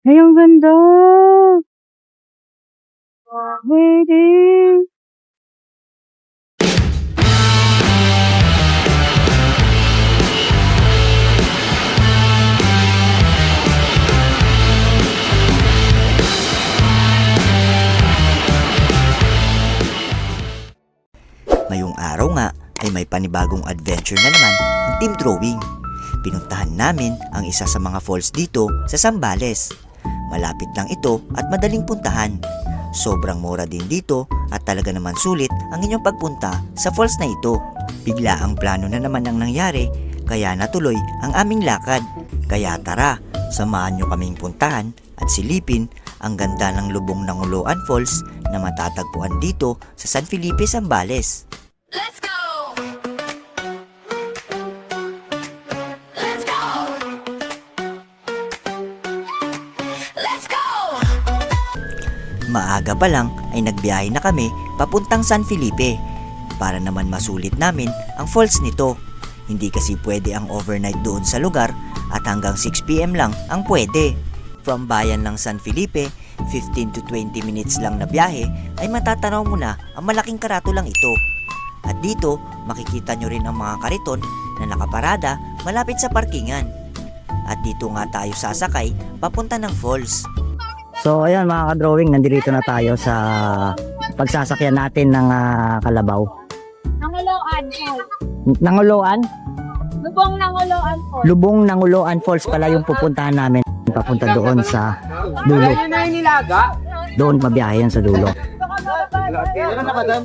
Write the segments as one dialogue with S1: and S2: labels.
S1: Ay, ang ganda! Waiting!
S2: Ngayong araw nga ay may panibagong adventure na naman ang team drawing. Pinuntahan namin ang isa sa mga falls dito sa Sambales. Malapit lang ito at madaling puntahan. Sobrang mura din dito at talaga naman sulit ang inyong pagpunta sa falls na ito. Bigla ang plano na naman ang nangyari kaya natuloy ang aming lakad. Kaya tara, samahan nyo kaming puntahan at silipin ang ganda ng lubong ng Uloan Falls na matatagpuan dito sa San Felipe, Zambales.
S3: Let's go!
S2: Maaga pa lang ay nagbiyahe na kami papuntang San Felipe para naman masulit namin ang falls nito. Hindi kasi pwede ang overnight doon sa lugar at hanggang 6pm lang ang pwede. From bayan ng San Felipe, 15 to 20 minutes lang na biyahe ay matatanaw mo na ang malaking karatulang ito. At dito, makikita nyo rin ang mga kariton na nakaparada malapit sa parkingan. At dito nga tayo sasakay papunta ng falls.
S4: So ayun mga ka-drawing, nandito na tayo sa pagsasakyan natin ng ah, kalabaw.
S1: Nanguloan Falls.
S4: Nanguloan?
S1: Lubong Nanguloan Falls.
S4: Lubong Nanguloan Falls pala yung pupuntahan namin. Papunta doon sa dulo. Doon mabiyahe yan sa dulo.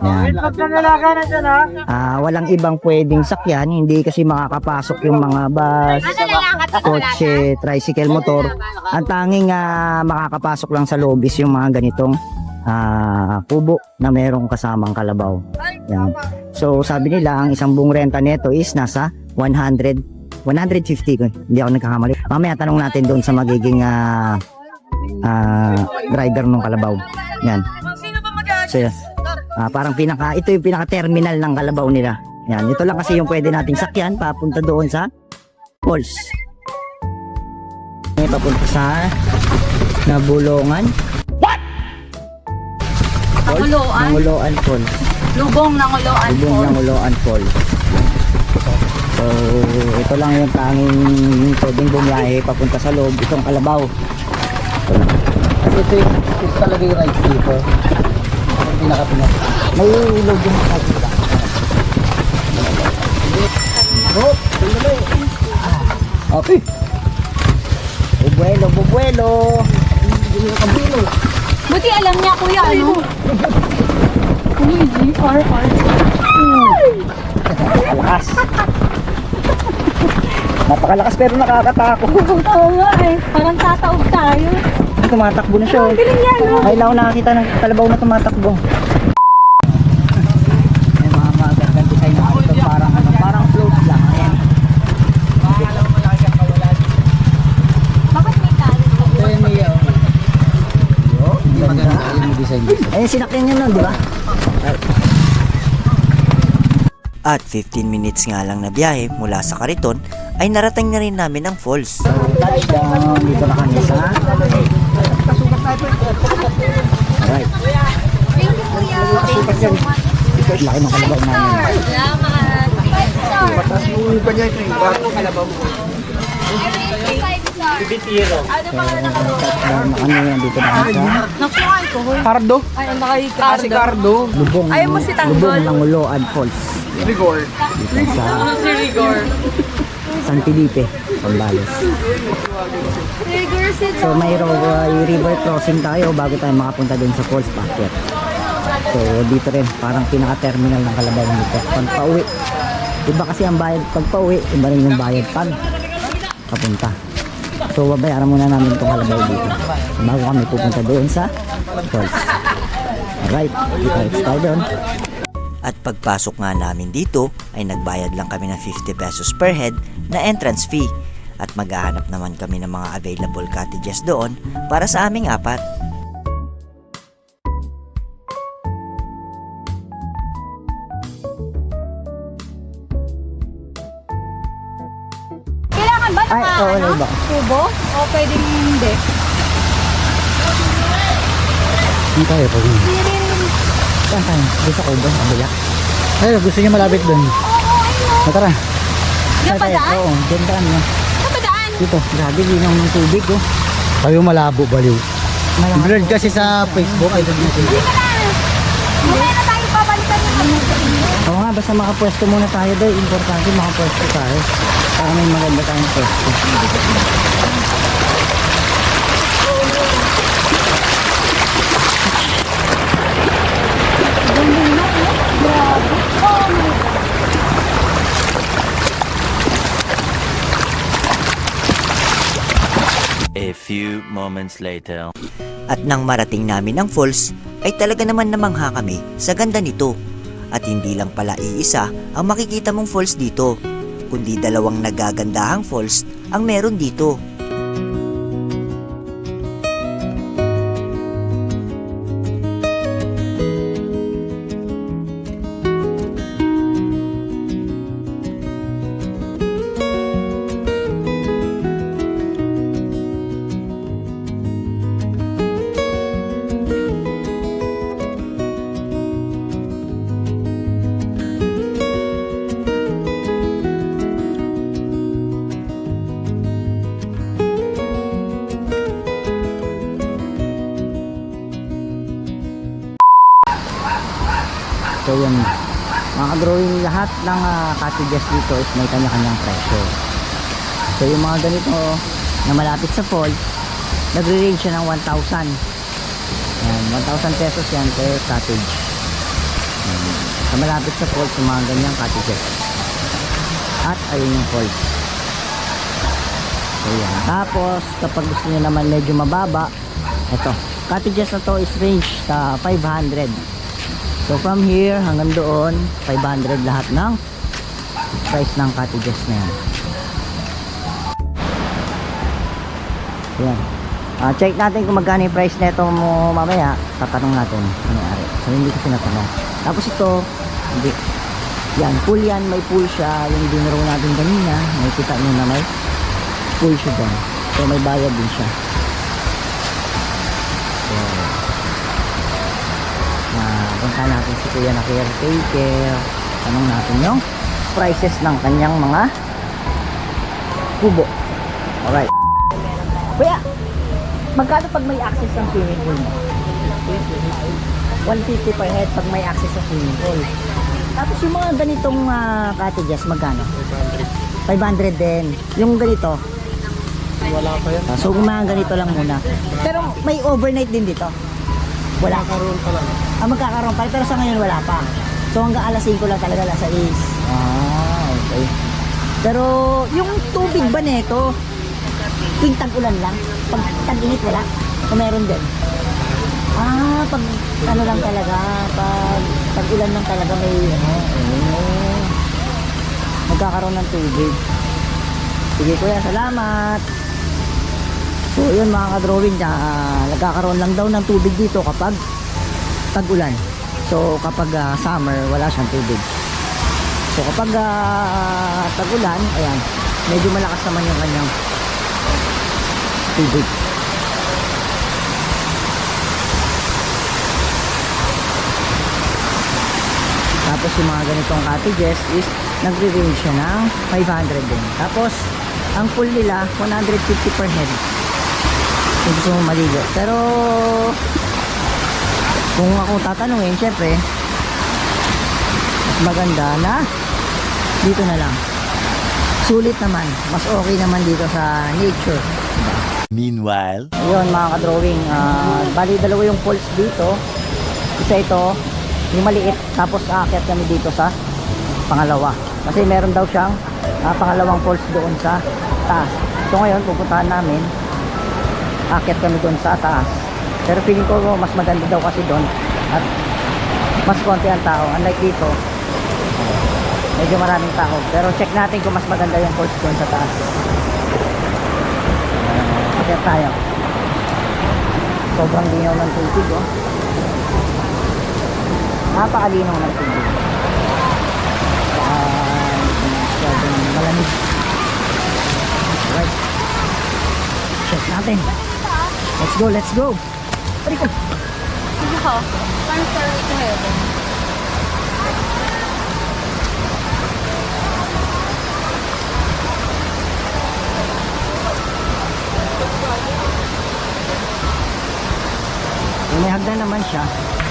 S4: Yan. Ah, walang ibang pwedeng sakyan, hindi kasi makakapasok yung mga bus, kotse, tricycle, motor. Ang tanging ah, makakapasok lang sa loob is yung mga ganitong ah, kubo na merong kasamang kalabaw. Yan. So sabi nila ang isang buong renta nito is nasa 100 150 ko. Hindi ako nagkakamali. Mamaya tanong natin doon sa magiging ah, ah, driver ng kalabaw. Yan. So yan. Ah, parang pinaka ito yung pinaka terminal ng kalabaw nila. Yan, ito lang kasi yung pwede nating sakyan papunta doon sa falls. May papunta sa Nabulongan.
S1: Nanguloan.
S4: Nanguloan Falls.
S1: Lubong Nanguloan
S4: Lubong
S1: Falls.
S4: Nanguloan Falls. So, ito lang yung tanging pwedeng bumiyahe papunta sa loob. Itong kalabaw. Ito
S5: ito yung ito talaga yung rides dito. Ang pinaka-pinas.
S4: May ilog yung kakita.
S5: Okay.
S4: Bubuelo, bubuelo.
S1: Buti alam niya kuya ano? Ano yung GRR?
S4: Napakalakas. Napakalakas pero nakakatakot.
S1: Oo nga eh. Parang tataog tayo.
S4: Tumatakbo na siya. oh.
S1: Galing yan no?
S4: Ay, lang ako nakakita ng kalabaw na tumatakbo. May mga magandang design na ito. Parang, ano, parang float lang. Ayan.
S1: Bakit may tali?
S5: Ito yung may uh, hindi maganda yung design dito.
S4: Ayun, sinakyan niya nun, di ba?
S2: At 15 minutes nga lang na biyahe mula sa Kariton ay narating na rin namin ang falls.
S4: So, touchdown. Dito na kami sa... Alright. Laki ng kalabaw namin.
S1: Salamat.
S5: Patas yung iba niya ito yung bago kalabaw.
S4: Touchdown na kami. Dito na sa
S1: Nakuha ko.
S5: Cardo?
S1: Ay, ang nakay
S5: Ah, si Cardo.
S4: lubong,
S1: Ayaw mo si Tanggol?
S4: lubong ng Uloan Falls.
S5: Rigor.
S4: Dito sa
S1: Si Rigor.
S4: San Felipe, Zambales.
S1: Rigor si
S4: So may ro- uh, river crossing tayo bago tayo makapunta dun sa falls packet. So dito rin, parang pinaka-terminal ng Kalabaw dito. Pag pauwi, iba kasi ang bayad pag pauwi, iba rin yung bayad pag papunta. So babayaran muna namin itong Kalabaw dito. Bago kami pupunta doon sa falls. Alright, dito tayo doon.
S2: At pagpasok nga namin dito ay nagbayad lang kami ng 50 pesos per head na entrance fee. At maghahanap naman kami ng mga available cottages doon para sa aming apat.
S1: Ba
S4: Ay,
S1: naka,
S4: oo,
S1: ano?
S4: iba.
S1: Kubo? O pwedeng hindi?
S5: Hindi tayo pag
S4: Saan tayo? Doon sa kubo, kabila.
S5: Ay, gusto niyo malapit doon. Ah, Tara.
S1: Diyan pa daan?
S4: Oo, daan yun.
S1: Diyan pa daan?
S4: Dito, grabe, linaw ng tubig oh.
S5: Kayo malabo baliw.
S4: Malaki.
S5: Blurred kasi sa Facebook. Ay, doon natin.
S1: Mamaya na tayo babalikan yung
S4: Oo nga, basta makapwesto muna tayo doon. Importante makapwesto tayo. Para may maganda tayong pwesto.
S6: A few moments later.
S2: At nang marating namin ang falls, ay talaga naman namangha kami sa ganda nito. At hindi lang pala iisa ang makikita mong falls dito, kundi dalawang nagagandahang falls ang meron dito.
S4: Drawing lahat ng ah, cottages dito is may kanya-kanyang presyo. So yung mga ganito na malapit sa falls, nagre-range siya ng 1,000. Yan, 1,000 pesos yan per cottage. Yan. Sa malapit sa falls, yung mga ganyang cottages. At ayun yung falls. So yan. Tapos, kapag gusto niyo naman medyo mababa, ito, cottages na to is range sa 500. So from here hanggang doon, 500 lahat ng price ng cottages na yan. Yan. Ah, check natin kung magkano yung price nito mo mamaya. Tatanong natin ano ari. So hindi ko tinatanong. Tapos ito, hindi. Yan, pool yan. May pool siya. Yung dinero natin kanina. May kita nyo na may pool siya doon. So may bayad din siya. Punta natin si kuya na caretaker. Tanong natin yung prices ng kanyang mga kubo. Alright. Kuya magkano pag may access ng swimming pool mo? 150 per head pag may access sa swimming pool. Tapos yung mga ganitong ah, cottages magkano? 500 din. Yung ganito?
S5: Wala pa yan.
S4: So mga ganito lang muna. Pero may overnight din dito wala
S5: Karoon pa lang.
S4: Ah, magkakaroon pa. Pero sa ngayon wala pa. So hanggang alas 5 lang talaga, alas 6. Ah, okay. Pero yung tubig ba nito, tuwing tag-ulan lang? Pag tag-init wala? O meron din? Ah, pag ano lang talaga, pag tag-ulan lang talaga may ano, oh, magkakaroon ng tubig. Sige kuya, salamat. So yun mga ka-drawing, ah, nagkakaroon lang daw ng tubig dito kapag tag-ulan. So kapag ah, summer, wala siyang tubig. So kapag ah, tag-ulan, ayan, medyo malakas naman yung kanyang tubig. Tapos yung mga ganitong cottages is nagre-range siya ng 500 din. Tapos ang pool nila 150 per head. Gusto mo maligo. Pero kung ako tatanungin, syempre maganda na dito na lang. Sulit naman. Mas okay naman dito sa nature.
S6: Meanwhile.
S4: Ayun mga ka-drawing, ah, bali dalawa yung poles dito. Isa ito, yung maliit, tapos aakyat kami dito sa pangalawa. Kasi meron daw siyang ah, pangalawang poles doon sa taas. So ngayon, pupuntahan namin, aakyat kami doon sa taas. Pero feeling ko mas maganda daw kasi doon at mas konti ang tao. Unlike dito, medyo maraming tao. Pero check natin kung mas maganda yung poles doon sa taas. Akyat tayo. Sobrang linaw ng tubig, oh. Napakalinaw ng tubig. Ah, malamig. Right. Check natin. Go, let's go. Ko.
S1: Yeah. Parang stairway to heaven.
S4: May hagdan naman siya.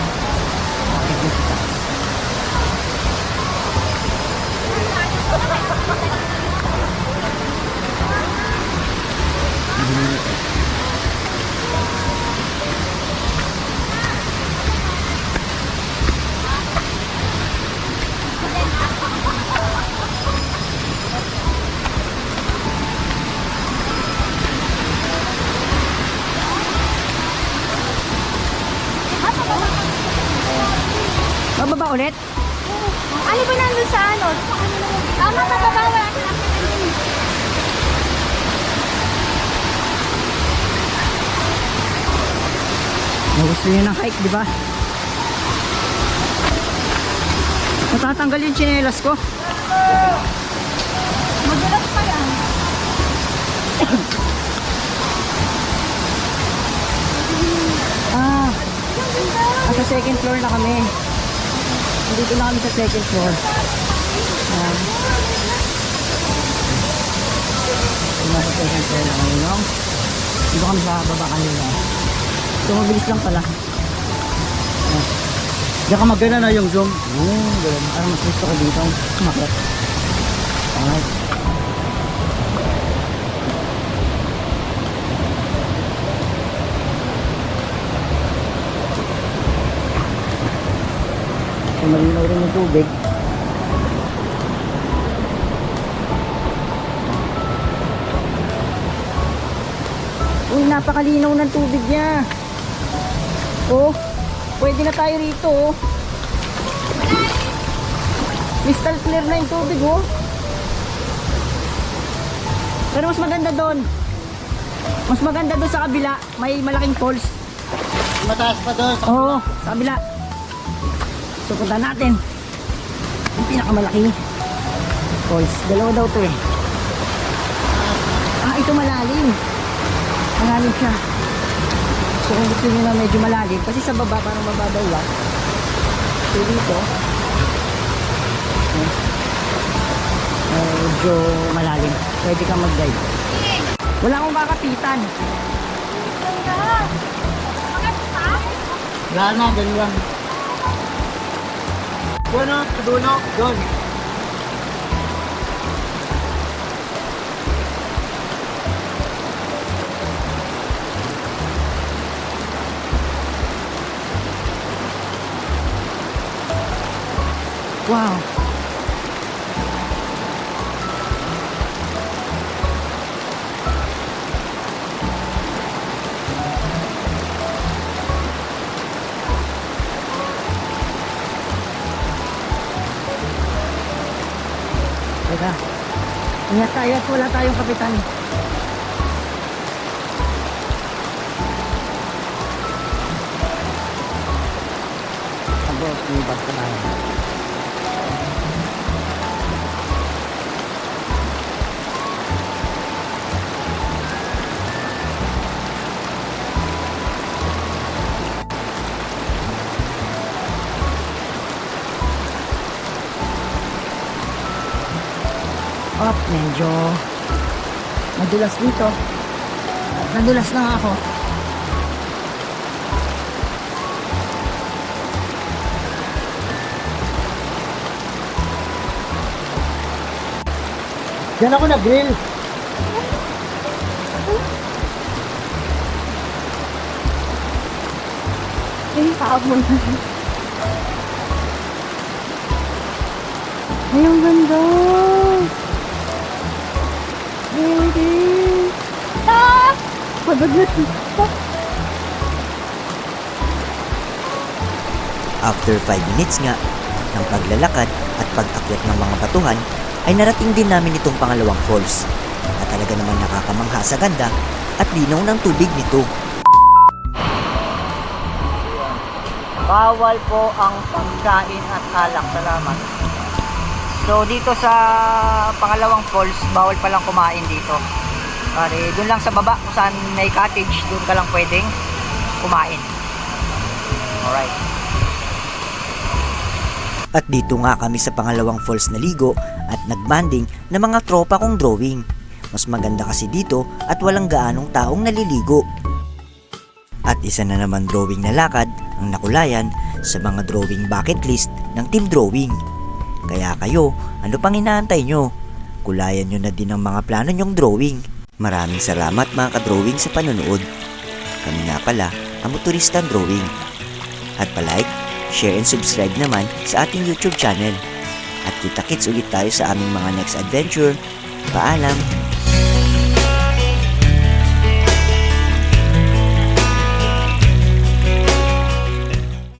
S1: Ano? Tama ka ba? Wala ka
S4: gusto niyo ng hike, di ba? Matatanggal yung tsinelas ko.
S1: Magulat pa yan.
S4: Ah, nasa second floor na kami. Nandito na kami sa second floor. Ayan. Nasa second floor na kami, no? Dito kami sa baba kanina. So, mabilis lang pala.
S5: Diyan ka magana na yung zoom.
S4: Oo, ganun. Parang mas gusto ko dito. Kumakit. Alright. So, malinaw rin yung tubig. Uy, napakalinaw ng tubig niya. Oh, pwede na tayo rito, oh. Crystal clear na yung tubig, oh. Pero mas maganda doon. Mas maganda doon sa kabila. May malaking falls.
S5: Mataas pa doon.
S4: Oo, sa kabila. So, punta natin. Yung pinakamalaki. Falls. Dalawa daw to eh. Ah, ito malalim. Malalim siya. So, kung gusto nyo na medyo malalim, kasi sa baba parang mababaw lang. So, dito, eh, medyo malalim. Pwede kang mag-dive. Wala akong kakapitan.
S5: Wala na, lang. Bueno, tuduno, doon.
S4: Wow. Teka. Ingat tayo at wala tayong kapitan. Abot, may bag pa tayo. Up, medyo madulas dito. Nadulas na ako.
S5: Diyan ako nag-grill.
S1: Ay, paabol na. Ay, ang ganda. Padagat.
S2: After 5 minutes nga ng paglalakad at pag-akyat ng mga batuhan, ay narating din namin itong pangalawang falls na talaga naman nakakamangha sa ganda at linaw ng tubig nito.
S4: Bawal po ang pagkain at alak. Salamat. So dito sa pangalawang falls, bawal pa lang kumain dito. Pare, doon lang sa baba kung saan may cottage, doon ka lang pwedeng kumain.
S5: Alright.
S2: At dito nga kami sa pangalawang falls na ligo at nagbanding na mga tropa kong drawing. Mas maganda kasi dito at walang gaanong taong naliligo. At isa na naman drawing na lakad ang nakulayan sa mga drawing bucket list ng team drawing. Kaya kayo, ano pang inaantay nyo? Kulayan nyo na din ang mga plano nyong drawing. Maraming salamat mga ka-drawing sa panonood. Kami nga pala, ang motorista drawing. At palike, share and subscribe naman sa ating YouTube channel. At kita-kits ulit tayo sa aming mga next adventure. Paalam!